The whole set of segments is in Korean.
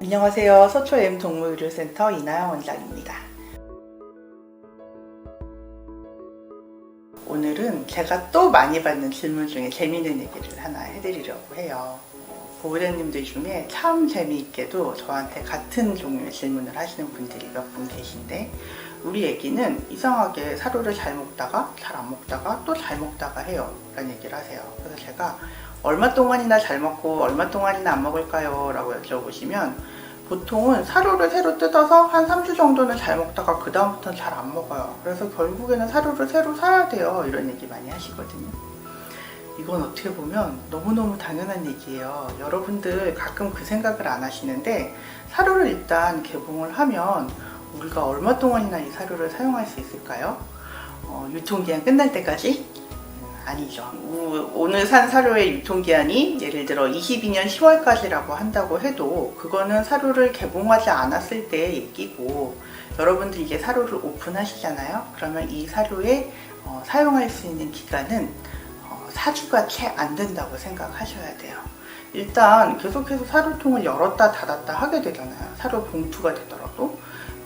안녕하세요. 서초 M 동물의료센터 이나영 원장입니다. 오늘은 제가 또 많이 받는 질문 중에 재미있는 얘기를 하나 해드리려고 해요. 보호자님들 중에 참 재미있게도 저한테 같은 종류의 질문을 하시는 분들이 몇 분 계신데 우리 애기는 이상하게 사료를 잘 먹다가 잘 안 먹다가 또 잘 먹다가 해요 라는 얘기를 하세요 그래서 제가 얼마 동안이나 잘 먹고 얼마 동안이나 안 먹을까요? 라고 여쭤보시면 보통은 사료를 새로 뜯어서 한 3주 정도는 잘 먹다가 그 다음부터는 잘 안 먹어요 그래서 결국에는 사료를 새로 사야 돼요 이런 얘기 많이 하시거든요 이건 어떻게 보면 너무너무 당연한 얘기예요. 여러분들 가끔 그 생각을 안 하시는데 사료를 일단 개봉을 하면 우리가 얼마 동안이나 이 사료를 사용할 수 있을까요? 어, 유통기한 끝날 때까지? 음, 아니죠. 우- 오늘 산 사료의 유통기한이 예를 들어 22년 10월까지라고 한다고 해도 그거는 사료를 개봉하지 않았을 때의 얘기고 여러분들 이제 사료를 오픈하시잖아요. 그러면 이 사료에 어, 사용할 수 있는 기간은 어, 4주가 채 안 된다고 생각하셔야 돼요. 일단 계속해서 사료통을 열었다 닫았다 하게 되잖아요. 사료 봉투가 되더라도.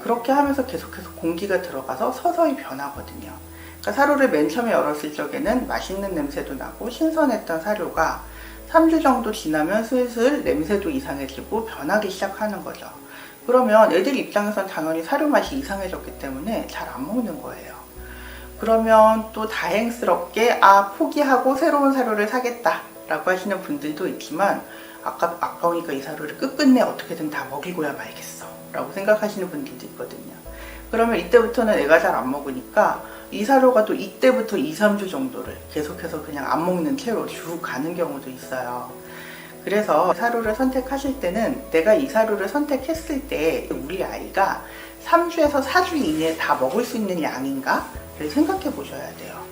그렇게 하면서 계속해서 공기가 들어가서 서서히 변하거든요. 그러니까 사료를 맨 처음에 열었을 적에는 맛있는 냄새도 나고 신선했던 사료가 3주 정도 지나면 슬슬 냄새도 이상해지고 변하기 시작하는 거죠. 그러면 애들 입장에선 당연히 사료 맛이 이상해졌기 때문에 잘 안 먹는 거예요. 그러면 또 다행스럽게 아 포기하고 새로운 사료를 사겠다 라고 하시는 분들도 있지만 아까 아까우니까 이 사료를 끝끝내 어떻게든 다 먹이고야 말겠어 라고 생각하시는 분들도 있거든요. 그러면 이때부터는 애가 잘 안 먹으니까 이 사료가 또 이때부터 2, 3주 정도를 계속해서 그냥 안 먹는 채로 쭉 가는 경우도 있어요. 그래서 사료를 선택하실 때는 내가 이 사료를 선택했을 때 우리 아이가 3주에서 4주 이내에 다 먹을 수 있는 양인가를 생각해 보셔야 돼요.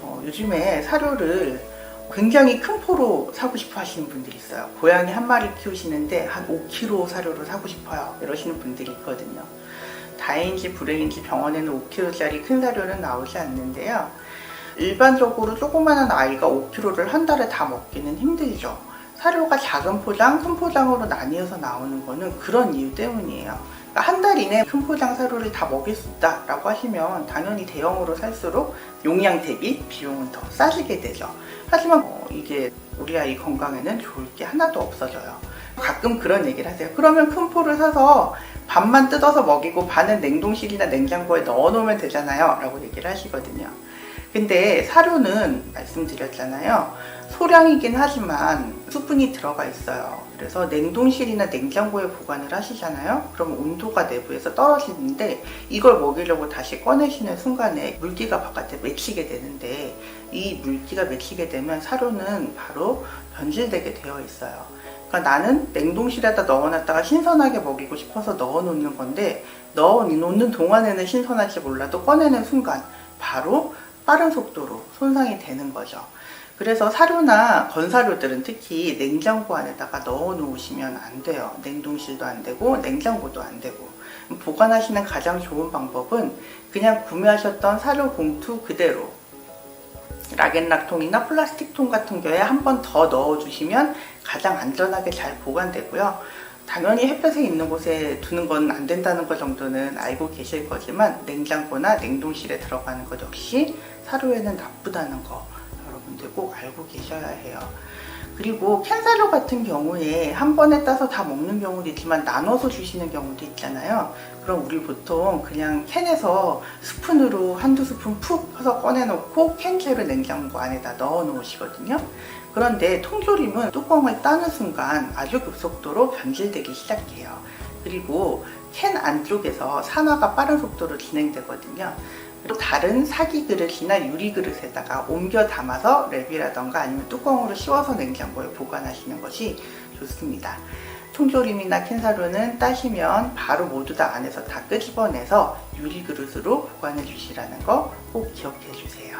어, 요즘에 사료를 굉장히 큰 포로 사고 싶어 하시는 분들이 있어요. 고양이 한 마리 키우시는데 한 5kg 사료를 사고 싶어요. 이러시는 분들이 있거든요. 다행인지 불행인지 병원에는 5kg짜리 큰 사료는 나오지 않는데요. 일반적으로 조그마한 아이가 5kg를 한 달에 다 먹기는 힘들죠. 사료가 작은 포장, 큰 포장으로 나뉘어서 나오는 거는 그런 이유 때문이에요. 그러니까 한달 이내 큰 포장 사료를 다 먹일 수 있다라고 하시면 당연히 대형으로 살수록 용량 대비 비용은 더 싸지게 되죠. 하지만 어, 이게 우리 아이 건강에는 좋을 게 하나도 없어져요. 가끔 그런 얘기를 하세요. 그러면 큰 포를 사서 반만 뜯어서 먹이고 반은 냉동실이나 냉장고에 넣어놓으면 되잖아요. 라고 얘기를 하시거든요. 근데 사료는 말씀드렸잖아요. 소량이긴 하지만 수분이 들어가 있어요. 그래서 냉동실이나 냉장고에 보관을 하시잖아요. 그럼 온도가 내부에서 떨어지는데 이걸 먹이려고 다시 꺼내시는 순간에 물기가 바깥에 맺히게 되는데 이 물기가 맺히게 되면 사료는 바로 변질되게 되어 있어요. 그러니까 나는 냉동실에다 넣어놨다가 신선하게 먹이고 싶어서 넣어놓는 건데 넣어놓는 동안에는 신선할지 몰라도 꺼내는 순간 바로 빠른 속도로 손상이 되는 거죠. 그래서 사료나 건사료들은 특히 냉장고 안에다가 넣어 놓으시면 안 돼요. 냉동실도 안 되고 냉장고도 안 되고. 보관하시는 가장 좋은 방법은 그냥 구매하셨던 사료 봉투 그대로 락앤락통이나 플라스틱 통 같은 경우에 한 번 더 넣어주시면 가장 안전하게 잘 보관되고요. 당연히 햇볕에 있는 곳에 두는 건 안 된다는 것 정도는 알고 계실 거지만 냉장고나 냉동실에 들어가는 것 역시 사료에는 나쁘다는 거 여러분들 꼭 알고 계셔야 해요. 그리고 캔 사료 같은 경우에 한 번에 따서 다 먹는 경우도 있지만 나눠서 주시는 경우도 있잖아요. 그럼 우리 보통 그냥 캔에서 스푼으로 한두 스푼 푹 퍼서 꺼내놓고 캔째로 냉장고 안에다 넣어 놓으시거든요. 그런데 통조림은 뚜껑을 따는 순간 아주 급속도로 변질되기 시작해요. 그리고 캔 안쪽에서 산화가 빠른 속도로 진행되거든요. 그리고 다른 사기 그릇이나 유리 그릇에다가 옮겨 담아서 랩이라던가 아니면 뚜껑으로 씌워서 냉장고에 보관하시는 것이 좋습니다. 통조림이나 캔사료는 따시면 바로 모두 다 안에서 다 끄집어내서 유리 그릇으로 보관해 주시라는 거 꼭 기억해 주세요.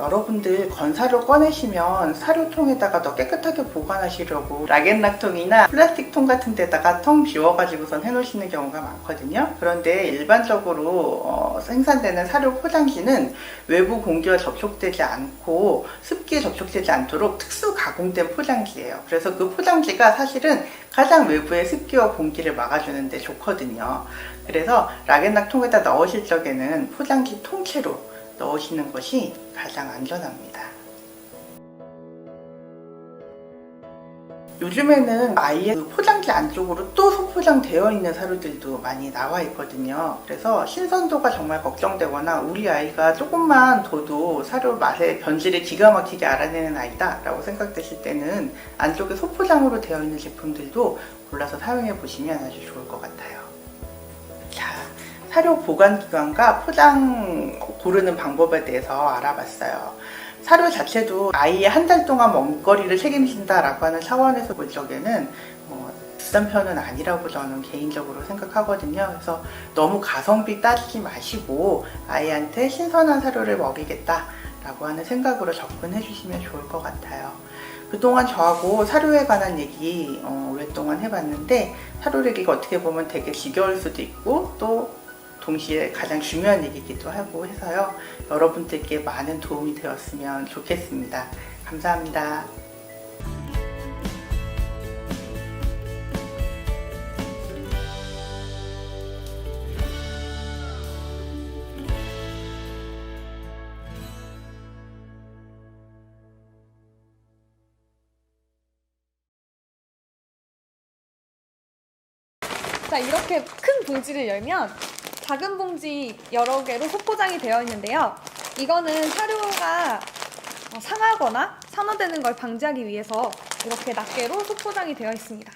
여러분들 건사료 꺼내시면 사료통에다가 더 깨끗하게 보관하시려고 락앤락통이나 플라스틱 통 같은 데다가 통 비워가지고선 해놓으시는 경우가 많거든요. 그런데 일반적으로 어, 생산되는 사료 포장지는 외부 공기와 접촉되지 않고 습기에 접촉되지 않도록 특수 가공된 포장지예요. 그래서 그 포장지가 사실은 가장 외부의 습기와 공기를 막아주는데 좋거든요. 그래서 락앤락 통에다 넣으실 적에는 포장지 통째로 넣으시는 것이 가장 안전합니다. 요즘에는 아예 그 포장지 안쪽으로 또 소포장 되어 있는 사료들도 많이 나와 있거든요. 그래서 신선도가 정말 걱정되거나 우리 아이가 조금만 둬도 사료 맛의 변질을 기가 막히게 알아내는 아이다 라고 생각되실 때는 안쪽에 소포장으로 되어 있는 제품들도 골라서 사용해 보시면 아주 좋을 것 같아요. 자, 사료 보관 기간과 포장 고르는 방법에 대해서 알아봤어요. 사료 자체도 아이의 한 달 동안 먹거리를 책임진다라고 하는 차원에서 볼 적에는 어, 비싼 편은 아니라고 저는 개인적으로 생각하거든요. 그래서 너무 가성비 따지지 마시고 아이한테 신선한 사료를 먹이겠다라고 하는 생각으로 접근해 주시면 좋을 것 같아요. 그동안 저하고 사료에 관한 얘기 어, 오랫동안 해봤는데 사료 얘기가 어떻게 보면 되게 지겨울 수도 있고 또 동시에 가장 중요한 얘기기도 하고 해서요. 여러분들께 많은 도움이 되었으면 좋겠습니다. 감사합니다. 자, 이렇게 큰 봉지를 열면 작은 봉지 여러 개로 소포장이 되어 있는데요. 이거는 사료가 어, 상하거나 산화되는 걸 방지하기 위해서 이렇게 낱개로 소포장이 되어 있습니다.